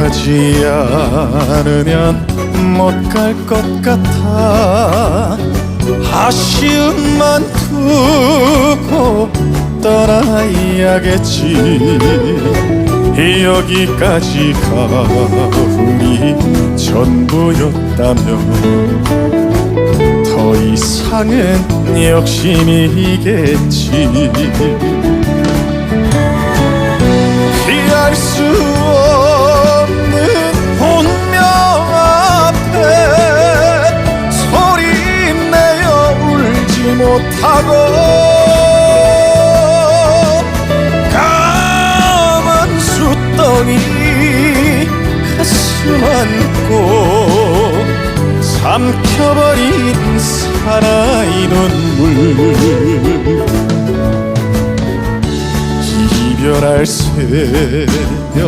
가지 않으면 못 갈 것 같아. 아쉬움만 두고 떠나야겠지. 여기까지가 우리 전부였다면 더 이상은 욕심이겠지 못하고 까만 숫덩이 가슴 안고 삼켜버린 사나이 눈물. 이별할 새벽